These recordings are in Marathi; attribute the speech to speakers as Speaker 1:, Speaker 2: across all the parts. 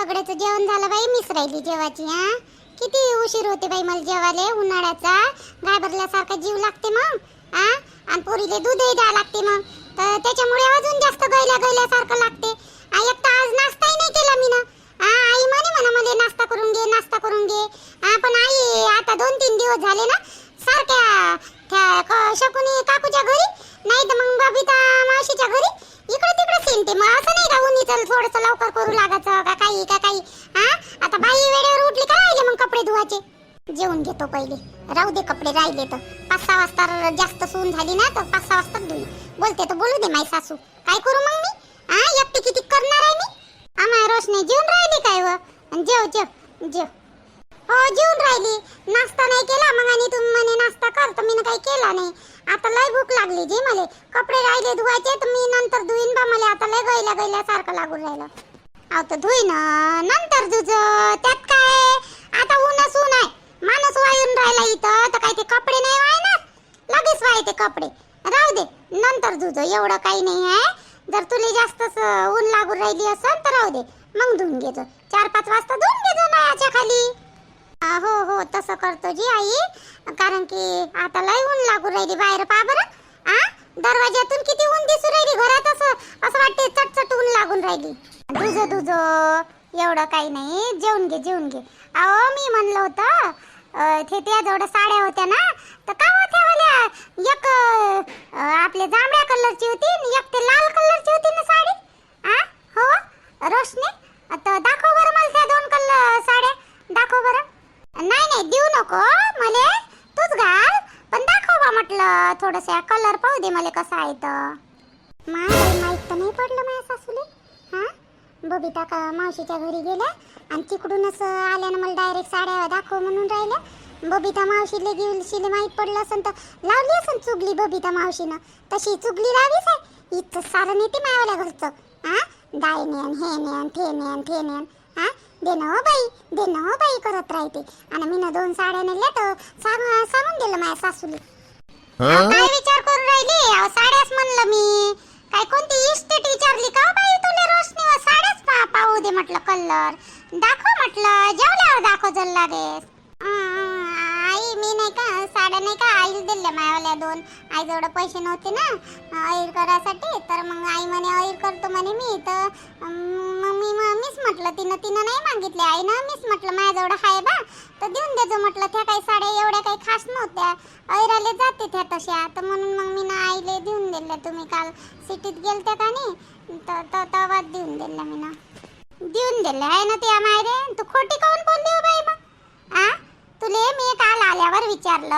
Speaker 1: सगळ्याचं जेवण झालं बाई मिस राहिली जेवाची हा? किती उशीर होते बाई मला जेवाले उन्हाळ्याचा? घाबरल्यासारखा जीव लागते मग हा? आणि पोरीले दूधही द्यावं लागते मग. तर त्याच्यामुळे अजून जास्त गैल्या गैल्यासारखं लागते. एक तर आज नाश्ताही नाही केला मी ना आई म्हणे म्हणा मला नाश्ता करून घे नाश्ता करून घे. हा पण आई आता दोन तीन दिवस झाले ना सारख्या क- शकुनी काकूच्या घरी. नाही तर मग बबिता मावशीच्या घरी. इकडे तिकडे सेनते मग असं नाही का उन्ही चल थोडस लवकर करू लागायचं का काही का काही? हा आता बाई वेळेवर उठली का राहिले मग कपडे धुवायचे? जेवून घेतो पहिले. राहू दे कपडे राहिले तर. पाच सहा वाजता जास्त सून झाली ना तर पाच सहा वाजता धुई बोलते तर बोलू दे माई सासू. काय करू मग मी? हा एकटी किती करणार आहे मी? आम्हा रोशनी जेवून राहिली काय व? जेव जेव जेव. हो जेवून राहिली. नाश्ता नाही केला मग आणि तुम्ही म्हणे नाश्ता कर. तर मी काही केला नाही. आता लय भूक लागली जी मला. कपडे राहिले धुवायचे तर मी नंतर धुईन बा मला. आता लय गैल्या गैल्या सारखं लागून राहिलं. अहो तर धुईन. नंतर तुझ त्यात काय? आता ऊनच ऊन आहे. माणूस वाळून राहिला इथं. तर काय ते कपडे नाही वायणार लगेच वायते कपडे. राहू दे. नंतर तुझं एवढं काही नाही आहे. जर तुला जास्तच ऊन लागून राहिली असेल तर राहू दे. मग धुवून घेतो चार पाच वाजता धुवून घेतो नळाच्या खाली. हो हो तसं करतो जी आई. कारण की आता लय ऊन लागू राहिली बाहेर पा बरं आ दरवाज्यातून किती ऊन दिसू राहिली घरात असं असं वाटते चटचट ऊन लागून राहिली. तुझं तुझं एवढं काही नाही. जेवून घे जेवून घे. अहो मी म्हणलं होतं ते त्या जवळ साड्या होत्या ना तर का होत्या वाल्या एक आपल्या जांभळ्या कलरची होती आणि एक ते लाल कलरची होती ना साडी. आ हो रोशनी. आता दाखव बरं मला त्या दोन कलर साड्या. दाखव बरं. नाही नाही देऊ नको मले तूच घाल. पण दाखव बा म्हटलं थोडस कलर पाहू दे मला कसं आहे तर माय तर नाही पडलं माझ्या सासूले. हा? बबिता का मावशीच्या घरी गेल्या आणि तिकडूनच आल्यानं मला डायरेक्ट साड्या दाखव म्हणून राहिल्या. बबिता मावशीले गिवशीले माहीत पडलं असेल तर लावली असेल चुगली बबिता मावशीनं. तशी चुगली लावीच आहे? इथं सारं नेते मायावाल्या घरचं. हा? दाय नेन हे नेन ते नेन ते नेन हा? दे ना हो बाई दे ना हो बाई करत राहते. आणि मी ना दोन साड्या नेल्या तर सांग सांगून दिलं माझ्या सासूले. काय विचार करून राहिली? अहो, साड्याच म्हणलं मी. काय कोणती इस्टेट विचारली का हो बाई तुला रोशनीवर साड्याच पा पाहू दे म्हटलं कलर. दाखव म्हटलं जेवल्यावर दाखव जल लागेस आई मी नाही का साड्या नाही का आईला दिल्या मायावाल्या दोन. आईजवळ पैसे नव्हते ना ऐर करायसाठी. तर मग आई म्हणे ऐर करतो म्हणे मी. तर मग मी मीच म्हटलं तिनं तिनं नाही मागितले आईनं मीच म्हटलं माझ्याजवळ आहे बा तर देऊन देजो म्हटलं. त्या काही साड्या एवढ्या काही खास नव्हत्या. अहिराले जाते त्या तशा. तर म्हणून मग मी ना आईले देऊन दिल्या. तुम्ही काल सिटीत गेलत्या का नाही? तर तवाच देऊन दिल्या मी ना देऊन दिल्या. आहे ना त्या मायरे. तू खोटी काऊन बोलली हो बाई मग? आ? तुले मी काल आल्यावर विचारलं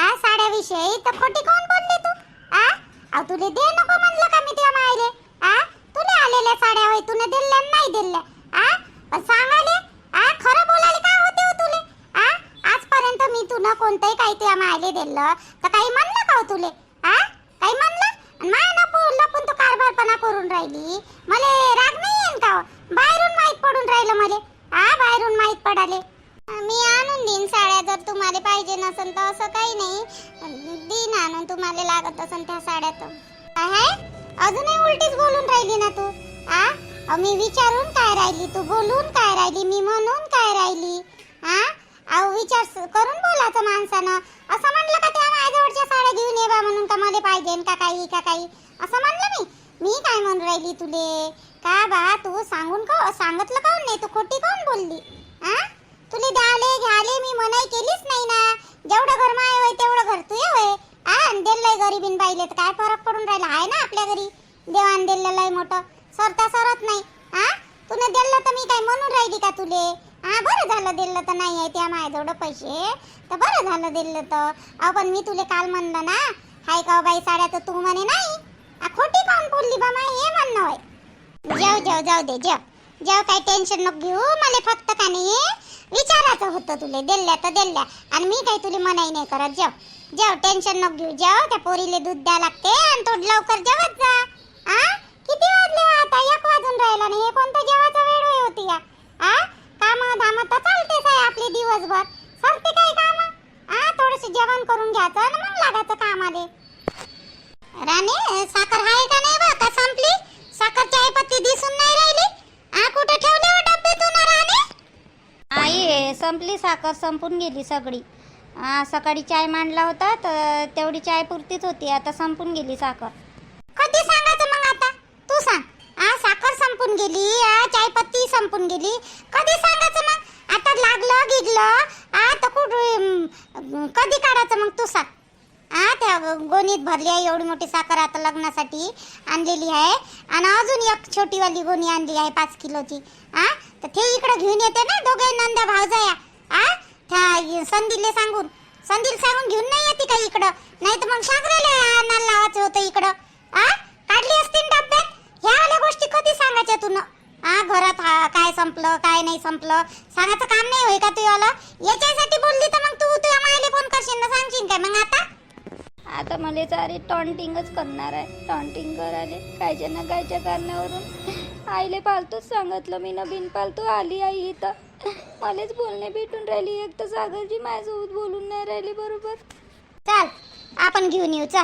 Speaker 1: आ साड्याविषयी? तर खोटी काऊन बोलली तू? आ? अहो तुले दे नको म्हणलं का मी त्या मायले? आ? तुले आलेल्या साड्या होय तुने दिल्या नाही दिल्या? आ? पण सांगाले? आ? खरं बोलायला का होते हो तुले? आ? आजपर्यंत मी तुला कोणतंही काही त्या मायले दिलं तर काही म्हणलं का हो तुले? आ? काही म्हणलं? नाही ना बोललं पण तू कारभारपणा करून राहिली? मले राग नाही येईन का हो? बाहेरून माहीत पडून राहिलं मले. आ बाहेरून माहीत पडाले. मी आणून देईन साड्या. जर तुम्हाला पाहिजे नसेल तर असं काही नाही. देईन आणून तुम्हाला लागत असेल त्या साड्या तर. काय आहे? अजूनही उलटीच बोलून राहिली ना तू? आ? मी विचारून काय राहिली? तू बोलून काय राहिली? मी म्हणून काय राहिली? आ? अहो विचार करून बोलायचं माणसानं. असं म्हणलं का त्या माझ्याजवळच्या साड्या घेऊन ये बा म्हणून का मला पाहिजे का काही का काही? असं म्हणलं मी. मी काय म्हणून राहिली तुले? का बा तू सांगून का सांगितलं काऊन नाही? तू खोटी काऊन बोलली? आ? तुले द्याले घ्याले मी मनाई केलीच नाही ना. जेवढं घर माय होय तेवढं घर तुझे होय. आ दिलंय गरीबीन बाईले तर काय फरक पडून राहिला? आहे ना आपल्या घरी. देवान दिलेलं आहे मोठं. सरता सरत नाही. आ तुने दिलं तर मी काय म्हणून राहिली का तुले? हा बरं झालं दिलं तर नाही आहे त्या माझ्याजवळ पैसे. तर बरं झालं दिलं तर. अहो पण मी तुले काल म्हणलं ना हाय का हो बाई साड्या तर तू म्हणे नाही. आ, खोटी काऊन बोलली बा माई हे म्हणणं होय. जाऊ जाऊ जाऊ दे जेव जेव काही टेन्शन नको घेऊ. मला फक्त का नाही विचारायचं होतं तुले दिल्या तर दिल्या आणि मी काही तुले मनाई नाही करत. जेव जेव टेन्शन नको घेऊ. जेव त्या पोरीले दूध द्या लागते आणि तो लवकर जेवत जा. आ? किती वाजले हो आता? एक वाजून राहिला नाही. हे कोणतं जेवाचा वेळ होय होती या आ? काम धाम तर चालतेच आहे आपले दिवसभर. सरते काय काम? आ? थोडस जेवण करून घ्यायचं आणि मग लागायचं कामाले. राणे साखर आहे का नाही बा? का संपली. साखर चाय पत्ती दिसून नाही राहिली. आ कुठे ठेवले हो डब्यातून
Speaker 2: संपली साखर संपून गेली सगळी. सकाळी चाय मांडला होता तर तेवढी चाय पुरतीच होती आता संपून गेली साखर.
Speaker 1: कधी सांगायचं मग आता? तू सांग. आ साखर संपून गेली आ चायपत्ती संपून गेली. कधी सांगायचं मग? आता लागलं गिगलं. आ तर कुठं कधी काढायचं मग तू सांग. हा त्या गोणीत भरली आहे एवढी मोठी साखर आता लग्नासाठी आणलेली आहे. आणि अजून एक छोटीवाली गोणी आणली आहे पाच किलोची. आ तर ते इकडं घेऊन येते ना दोघे नंदा भावजाया आ त्या संदीलले सांगून. संदील सांगून घेऊन नाही येते का इकडं? नाही तर मग सागराला आणायला लावायचं होतं इकडं. आ काढली असती डब्यात? ह्या आल्या गोष्टी कधी सांगायच्या तू आ घरात हा काय संपलं काय नाही संपलं? सांगायचं काम नाही होय का तू याला याच्यासाठी बोलली तर मग तू तुझ्या मायले फोन करशील ना सांगशील काय? मग आता?
Speaker 2: आता मला सारे टॉन्टिंगच करणार आहे. टॉन्टिंग करायला कायच्या ना कायच्या कारणावरून. आईले पालतूच सांगितलं मी ना बिन पालतू आली आई इथं. मलाच बोलणे भेटून राहिली एक तर सागरजी माझ्यासोबत बोलून नाही राहिली बरोबर?
Speaker 1: चल आपण घेऊन येऊ चल.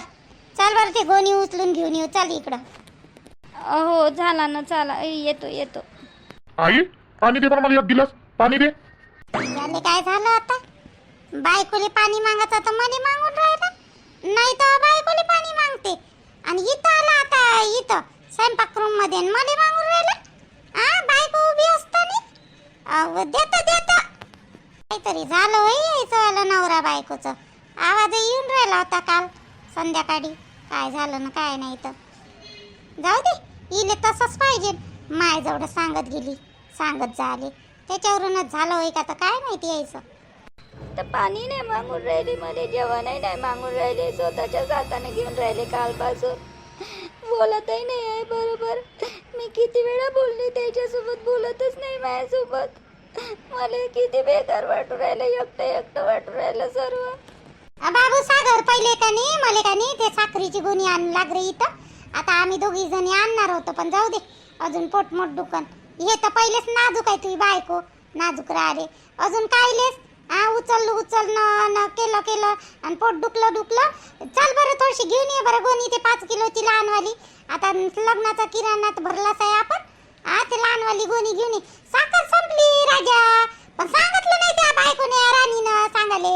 Speaker 1: चल बरं ते गोणी उचलून घेऊन येऊ चल इकडं.
Speaker 2: हो झाला ना चला ए, येतो येतो.
Speaker 3: आई पाणी दे बरं मला एक गिलास. पाणी दे.
Speaker 1: याले काय झालं आता? बायकोले पाणी मागायचं तर मला मागून राहिलं? नाही तर बायकोले पाणी मागते. आणि इथं आला आता इथं. स्वयंपाक रूममध्ये. मला मागून राहिलं. हा बायको उभी असताना. अहो देत देत. काहीतरी झालं होय यायचं वाला नवरा बायकोचं. आवाज येऊन राहिला होता काल संध्याकाळी. काय झालं ना काय नाही तर जाऊ दे इले तसंच पाहिजे. माय जेवढं सांगत गेली सांगत झाले. त्याच्यावरूनच झालं होय का तर काय माहिती यायचं.
Speaker 2: तर पाणी नाही मागून राहिले मला जेवणही नाही मागून राहिले स्वतःच्याच हाताने घेऊन राहिले कालपासून. बोलतही नाही आहे बरोबर. मी किती वेळा बोलली त्याच्यासोबत बोलतच नाही माझ्यासोबत. मला किती बेकार वाटू राहिलं एकटं एकटं वाटू राहिलं सर्व.
Speaker 1: बाबू सागर पहिले का नाही मला का नाही ते साखरीची गुणी आणू लाग रे इथं. आता आम्ही दोघी जणी आणणार होतो पण जाऊ दे अजून पोटमोट दुकान. हे तर पहिलेच नाजूक आहे तुझी बायको. नाजूक राहिले. अजून कायलेस? हा उचललं उचलणं न केलं केलं. आणि पोट दुखलं दुखलं. चल बरं थोडीशी घेऊन ये बरं गोणी ते पाच किलोची लहानवाली. आता लग्नाचा किराणात भरलाच आहे आपण. हा ते लहानवाली गोणी घेऊन ये. साखर संपली राजा. पण सांगितलं नाही त्या बायकोने राणीनं सांगाले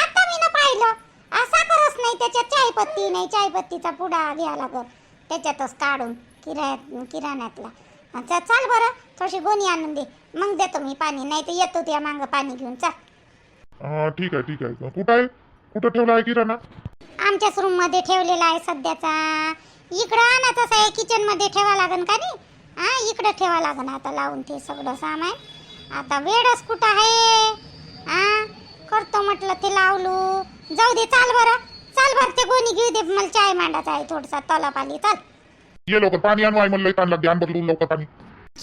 Speaker 1: आता मी ना पाहिलं. आ, साखरच नाही त्याच्यात चायपत्ती नाही. चायपत्तीचा पुडा घ्या लागल. त्याच्यातच काढून किरा किराण्यातला. चल चाल बरं थोडीशी गोणी आणून दे. मग देतो मी पाणी. नाही तर येतो त्या मागं पाणी घेऊन. चाल.
Speaker 3: हा, ठीक आहे ठीक आहे. कुठं आहे? कुठं ठेवला आहे किराणा?
Speaker 1: आमच्याच रूममध्ये ठेवलेला आहे सध्याचा. इकडं आणायचंच आहे किचनमध्ये ठेवा लागन का नाही? हा इकडं ठेवा लागन आता लावून ते सगळं सामान. आता वेळच कुठं आहे? हा करतो म्हटलं ते लावलो. जाऊ दे चाल बरं. चाल बरं ते गोणी घेऊ दे. मला चाय मांडायचा आहे थोडसा. तलाप आली चाल.
Speaker 3: ये लवकर. पाणी आणू आई म्हणलं ताण लागते. आण बदलू लवकर पाणी.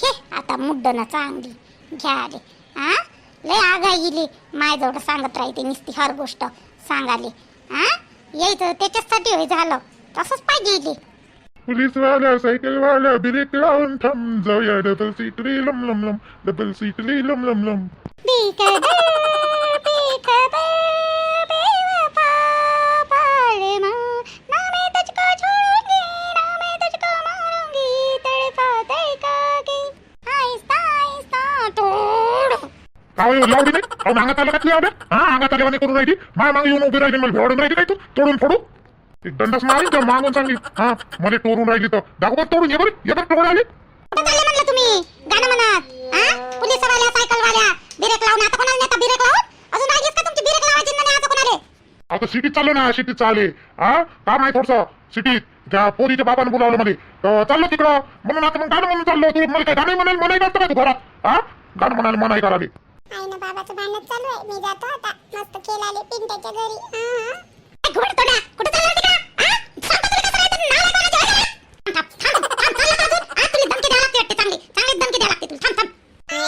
Speaker 1: हे आता मुड्डन चांगली. घ्या आले हा? लय आगा इले मायजवळ सांगत राहते नुसती हर गोष्ट. सांगाले. हा यायचं त्याच्यासाठी होय झालं. तसंच पाहिजे इले.
Speaker 3: पोलीस वाल्या सायकल वाल्या ब्रेक लावून थांब. जाऊया डबल सीट रे लम लम लम डबल सीट रे लम लम लम
Speaker 1: बेखबर बेखबर
Speaker 3: लावली नाही अहो मागात आलं का आलं हा अंगात आल्यावाने करून राहिली. माय मागे येऊन उभी राहिली. मला भेवडून राहिली काय तू? तोडून फोडू? एक दंडस मारीन तर मागून सांगली हा मला तोडून राहिली तर. दाखव तोडून. ये बरं ये बरं तोडून आली.
Speaker 1: कुठं चालले म्हणलं तुम्ही? गाणं म्हणत. हा? पोलीसवाल्या सायकलवाल्या. बिरेक लावून आता कोणाला नेता बिरेक लावून? अजून राहिलीच का तुमची बिरेक लावायची ना आता कोणाले?
Speaker 3: आता सिटीत चाललो ना सिटीत चाले. हा? काम आहे थोडस? सिटीत. त्या पोरीच्या बाबाने बोलावलं मध्ये तर चाललो तिकडं. म्हणून आता मग गाणं म्हणून चाललो. तू मला काय गाणं म्हणाल मनाई करतो काय तू घरात? हा? गाणं म्हणायला मनाई करावी.
Speaker 1: आई ना बाबाचं भांडण चालू आहे. मी जातो आता. मस्त केलाले पिंट्याच्या घरी. घोड तोडा. कुठं चालला हा? चालला का? हा,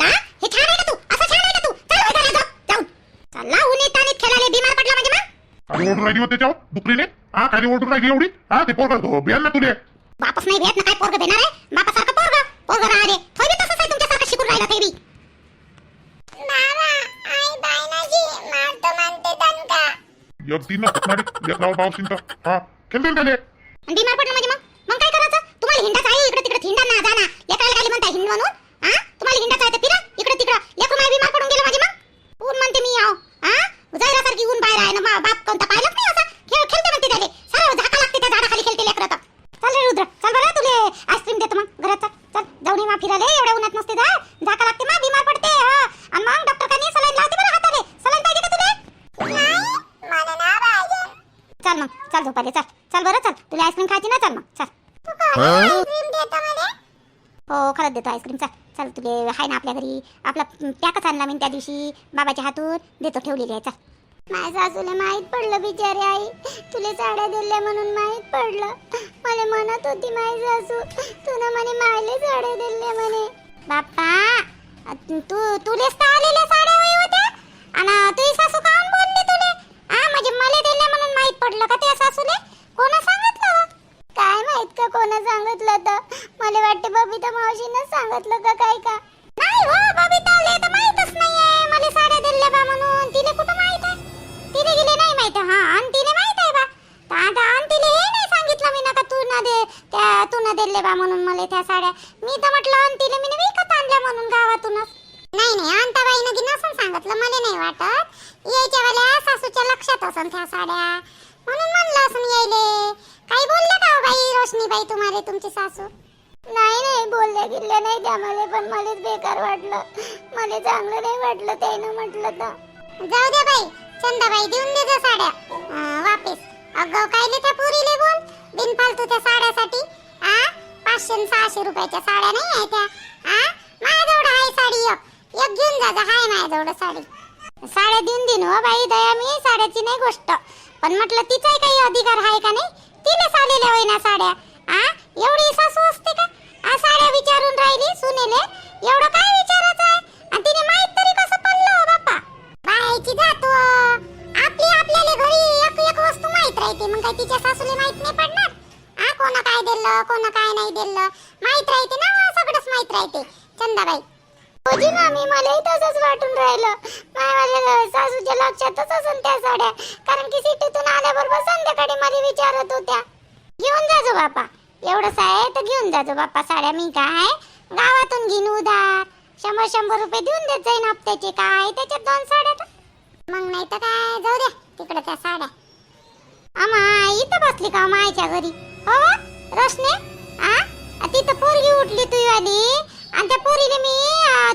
Speaker 1: हा? हे म्हणजे
Speaker 3: होती त्याच्यावर? दुखलीने हा खाली ओढून राहिली एवढी? हा ते पोरग बियान ना तुले.
Speaker 1: बापच नाही भेट ना काय पोरग देणार आहे? बापासारखं पोरग. पोरग राहिले थोडी तसंच आहे तुमच्यासारखं शिकून राहिलं ते बी
Speaker 3: एक दिन फुटणारी एक पावशीन तर. हा. खेळते ना त्याले
Speaker 1: आणि बिमार पडलं म्हणजे मग मग लेकराला खाली म्हणता हिंड म्हणून हा तुम्हाला हिंडाचं आहे तर फिरा इकडे तिकडं लेकरू माझी बीमार पडून गेलं माझे मग ऊन म्हणते मी आहो हा जायरासारखी ऊन बाहेर आहे ना मा बाप कोणता पाहिलंच नाही असा खेळ खेळते म्हणते त्याले सारं झाका लागते त्या झाडाखाली खेळते लेकरं तर चल रे रुद्र चल बरं तुले आईस्क्रीम देतो मग घरात चल चल जाऊन ये मा फिराले एवढ्या उन्हात नसते जा झाका लागते मा बीमार पडते हा आणि मग डॉक्टर कानी सलाईन लावते बरं हाताले सलाईन पाहिजे का तुले चल मग चल झोपाले चल चल बरं चल तुला आईस्क्रीम खायची ना चल मग चल हो खरंच देतो आईस्क्रीम चल तुले हाय ना आपल्या घरी. आपला पॅकच आणला मी त्या दिवशी बाबाच्या हातून. देतो ठेवलेली आहे चल. माझ्या सासूला माहीत पडलं बिचारी आई. तुले साड्या दिल्या म्हणून माहीत पडलं. मला म्हणत होती माझी सासू तुला म्हणे मायले साड्या दिल्या म्हणे. बाप्पा तू तुलेच तर आलेल्या साड्या वय होत्या. आणि तुझी सासू काऊन बोलली तुले? हा म्हणजे मला दिल्या म्हणून माहीत पडलं का त्या सासूले? कोणा सांगितलं? काय माहीत का कोणा सांगितलं तर? मला वाटते बबिता मावशीनं सांगितलं का काय का? नाही हो बबिता तर माहीतच नाहीये. मला साड्या दिल्या अगं कायले त्या पोरीले बोल बिनफालतू त्या साड्यासाठी. आ? पाचशे न सहाशे रुपयाच्या साड्या नाही आहे त्या. आ? माझ्याजवळ आहे साडी एक. एक घेऊन जा जा. हाय माझ्याजवळ साडी. साड्या देऊन देईन हो बाई दया मी साड्याची नाही गोष्ट. पण म्हटलं तिचाही काही अधिकार आहे का नाही? तिने आलेल्या होय ना साड्या. आ? एवढी सासू असते का? आ साड्या विचारून राहिली सुनेले. एवढं काय विचारायचं आहे? आणि तिने माहीत तरी कसं पडलं हो बाप्पा? बायची जातो आपली आपल्याला घरी एक एक वस्तू माहीत राहते. मग काय तिच्या सासूला माहीत नाही पडणार? हा कोण काय दिलं कोणा काय नाही दिलं? माहीत राहते ना सगळंच माहीत राहते. चंदाबाई. होजी मामी मलाही तसंच वाटून राहिलं. माझ्या सासूच्या लक्षातच असून त्या साड्या. कारण की सिटीतून आल्याबरोबर संध्याकाळी मला विचारत होत्या. घेऊन जाजो बापा. एवढंच आहे तर घेऊन जाजो बापा. साड्या मी काय? गावातून घेईन उधार. शंभर शंभर रुपये देऊन देत जाईन हप्त्याचे. काय? त्याच्यात दोन साड्या मग नाही तर काय जाऊ द्या तिकडे त्या साड्या. आमा इथं बसली का हो मायच्या घरी? हो रोशने आ? तिथं पोरगी उठली तू आली आणि त्या पोरीने मी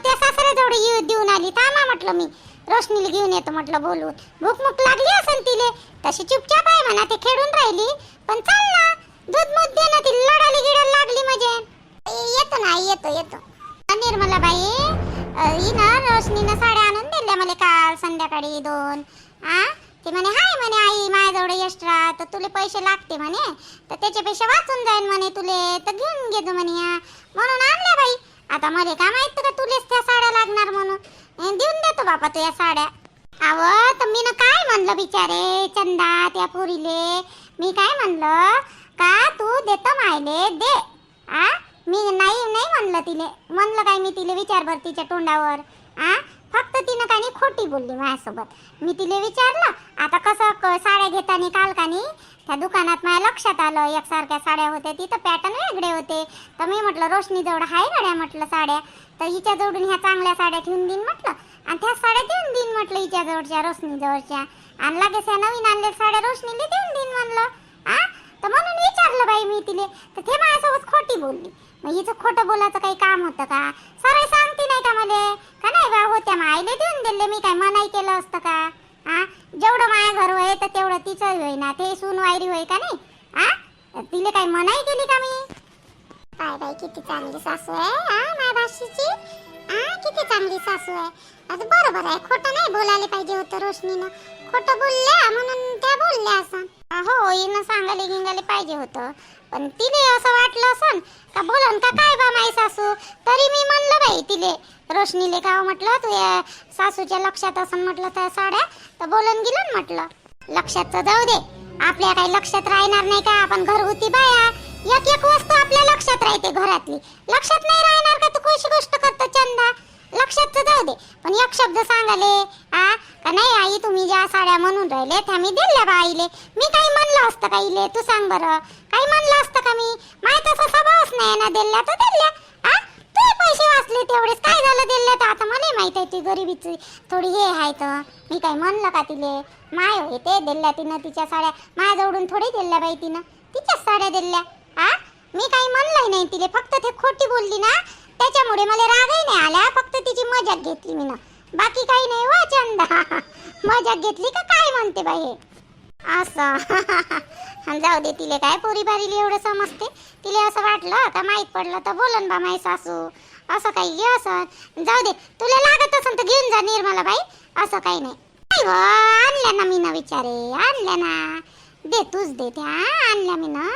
Speaker 1: त्या सासऱ्याजवळ येऊ देऊन आली. थांबा म्हटलं मी. रोशनीला घेऊन येतो म्हटलं बोलून. भूक मुक लागली असेल तिले. तशी चुपचाप आहे म्हणा ते खेळून राहिली. पण चाल ना दूध मूध दे ना ती लढाली गिडायला लागली म्हणजे येतो ना येतो येतो. निर्मला बाई हिनं रोशनीनं साड्या आणून दिल्या मला काल संध्याकाळी दोन. आ? ते म्हणे हाय म्हणे आई माझ्याजवळ एक्स्ट्रा तर तुले पैसे लागते म्हणे. तर त्याच्यापेक्षा वाचून जाईन म्हणे तुले. तर घेऊन घेतो म्हणे म्हणून आणल्या बाई. आता मला काय माहीत का तुलेच त्या साड्या लागणार म्हणून? देऊन देतो बापा तू या साड्या. अव तर मी ना काय म्हणलं बिचारे? चंदा त्या पुरीले. मी काय म्हणलं? का तू देतो मायले? दे. आ? मी नाही नाही म्हणलं तिले. म्हणलं काय मी तिले विचार बर तिच्या तोंडावर. आ? फक्त तिनं काही खोटी बोलली माझ्यासोबत. मी तिले विचारलं आता कसं क- साड्या घेताना काल कानी त्या दुकानात माझ्या लक्षात आलं एकसारख्या साड्या होत्या तिथं पॅटर्न वेगळे होते. तर मी म्हटलं रोशनीजवळ आहे हाय म्हटलं साड्या? तर हिच्याजवळून ह्या चांगल्या साड्या ठेवून देईन म्हटलं. आणि त्या साड्या देऊन देईन म्हटलं हिच्या जवळच्या रोशनी आणि लगेच ह्या नवीन आणलेल्या साड्या रोशनीला देऊन देईन म्हणलं. आ? तर म्हणून विचारलं बाई मी तिले. तर ते माझ्यासोबत खोटी बोलली. मग हिचं खोटं बोलायचं काही काम होतं का? सरळ सांगते नाही का मले? का नाही बा होत्या मायले देऊन दिले मी काय मनाई केलं असतं का? हा जेवढं माया घर होय तर तेवढं तिचं होय ना ते सून वायरी होय का नाही? हा तिले काही मनाई केली का मी? काय बाई किती चांगली सासू आहे हा माय भाषेची हा किती चांगली सासू आहे. आता बरोबर आहे खोटं नाही बोलायला पाहिजे होतं रोशनीनं. खोटं बोलल्या म्हणून त्या बोलल्या असं. हो हिनं सांगायला गिंगाले पाहिजे होतं. पण तिने असं वाटलं असन का बोलन का काय बा माई सासू? तरी मी म्हणलं बाई तिले. रोशनीले का हो म्हटलं तू या सासूच्या लक्षात असन म्हटलं त्या साड्या तर बोलून गेलं ना म्हटलं. लक्षात तर जाऊ दे. आपल्या काही लक्षात राहणार नाही का? आपण घरगुती बाया. एक एक वस्तू आपल्या लक्षात राहते घरातली. लक्षात नाही राहणार का तू कशी गोष्ट करतो चंदा? लक्षात तर जाऊ दे. पण एक शब्द सांगाले आ? का नाही आई तुम्ही ज्या साड्या म्हणून राहिले त्या मी दिल्या बा आईले. मी काही म्हणलं असतं का इले तू सांग बरं. काही म्हणलं असतं का मी? माय असं स्वभावच नाही ना दिल्या तर दिल्या. आ? तू पैसे वाचले तेवढेच. काय झालं दिल्या तर? आता मला माहीत आहे ती गरिबीची. थोडी हे आहे तर. मी काय म्हणलं का तिले? माय होय ते दिल्या तिनं तिच्या साड्या. माझ्याजवळून थोडी दिल्या बाई तिनं. तिच्याच साड्या दिल्या. आ? मी काही म्हणलंही नाही तिले. फक्त ते खोटी बोलली ना. त्याच्यामुळे मला रागही नाही आला. फक्त तिची मजाक घेतली मी ना. बाकी काही नाही वा चंदा. मजाक घेतली का काय म्हणते बाई हे? असं. जाऊ दे तिले काय पोरी बारीली एवढं समजते? तिले असं वाटलं का माहीत पडलं तर बोलन बा माई सासू. असं काही घे असं. जाऊ दे तुला लागत असेल तर घेऊन जा निर्मला बाई. असं काही नाही. आणल्या ना मी ना विचारे आणल्या ना. दे तूच दे त्या आणल्या मी ना.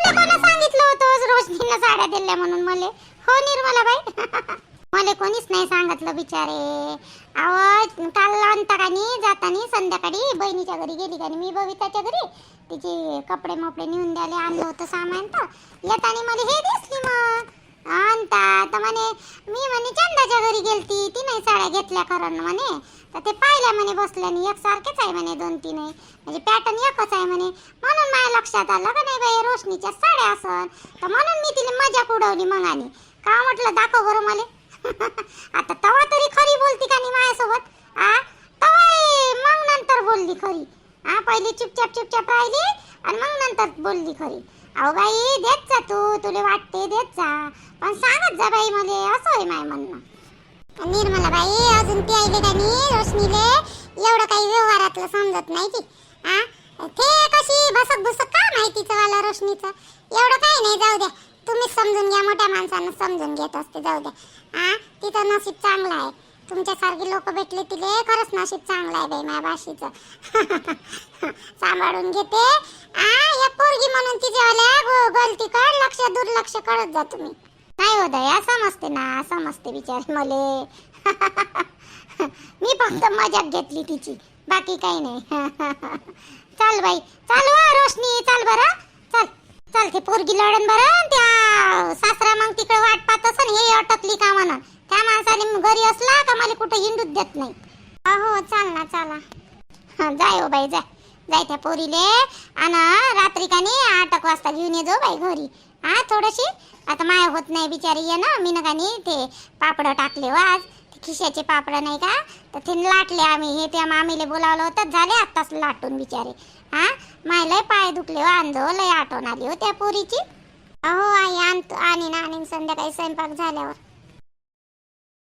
Speaker 1: तुला कोणा सांगितलं होतं? रोशनीनं साड्या दिल्या म्हणून मले. हो निर्मला बाई मला कोणीच नाही सांगितलं बिचारे. अहो काल अंतकानी जातानी संध्याकाळी बहिणीच्या घरी गेली का मी बबिताच्या घरी. तिचे कपडे मपडे नेऊन द्यायला आणलं होतं सामान तर. येतानी मला हे दिसली मग. अंता तर म्हणे मी म्हणे चंदाच्या घरी गेलती. ती नाही साड्या घेतल्या कारण म्हणे. तर ते पाहिल्या म्हणे बसल्याने एक सारखेच आहे म्हणे दोन तीन. आहे म्हणजे पॅटर्न एकच आहे म्हणे. म्हणून माझ्या लक्षात आलं का नाही बाई रोशनीच्या साड्या असन. तर म्हणून मी तिला मजाक उडवली मग आणि का म्हटलं दाखव बरं मला. आता तवा तरी खरी बोलती का नाही माझ्यासोबत? आ? तवा मग नंतर बोलली खरी. हा पहिली चुपचाप चुपचाप राहिली आणि मग नंतर बोलली खरी. अहो बाई देत जा तू तुला वाटते देत जा. पण सांगत जा बाई मला असं आहे माय म्हणणं. निर्मला बाई अजून ती आईले का रोशनीले? एवढं काही व्यवहारातलं समजत नाही की आ? ते कशी बसक बुसक का माहितीचं वाला रोशनीचं? एवढं काही नाही जाऊ द्या तुम्हीच समजून घ्या मोठ्या माणसानं समजून घेत असते जाऊ द्या आ? तिचं नशीब चांगलं आहे. तुमच्यासारखी लोक भेटले तिले खरंच नशीब चांगलं आहे बाई माझ्या भाषेचं सांभाळून घेते. आ या पोरगी म्हणून तिच्यावाल्या गलती कर लक्ष दुर्लक्ष करत जा तुम्ही. काय हो दया समजते ना समजते बिचारे मले. मी फक्त मजाक घेतली तिची बाकी काही नाही. चल बाई चाल वा रोशनी चाल बरं. चल चल ते पोरगी लढण बरं त्या सासरा मग तिकडे वाट पाहत असन हे अटकली का म्हणा त्या माणसाने घरी असला का मला कुठे हिंडूच देत नाही. अहो चाल ना चला जाय हो बाई जाय. जाय त्या पोरीले. आणि रात्री का नाही आठ वाजता घेऊन ये जो बाई घरी. हा थोडीशी आता माय होत नाही बिचारी ये ना मी का नाही ते पापड टाकले हो आज. खिशाचे पापड नाही का? तर ते लाटले आम्ही. हे त्या मामीले बोलावलं होतं. झाले आत्ताच लाटून बिचारे. हा? माय लय पाय दुखले हो. हो लय आठवण आली हो त्या पोरीची. अहो आई आणतो आणि ना आणि संध्याकाळी स्वयंपाक झाल्यावर.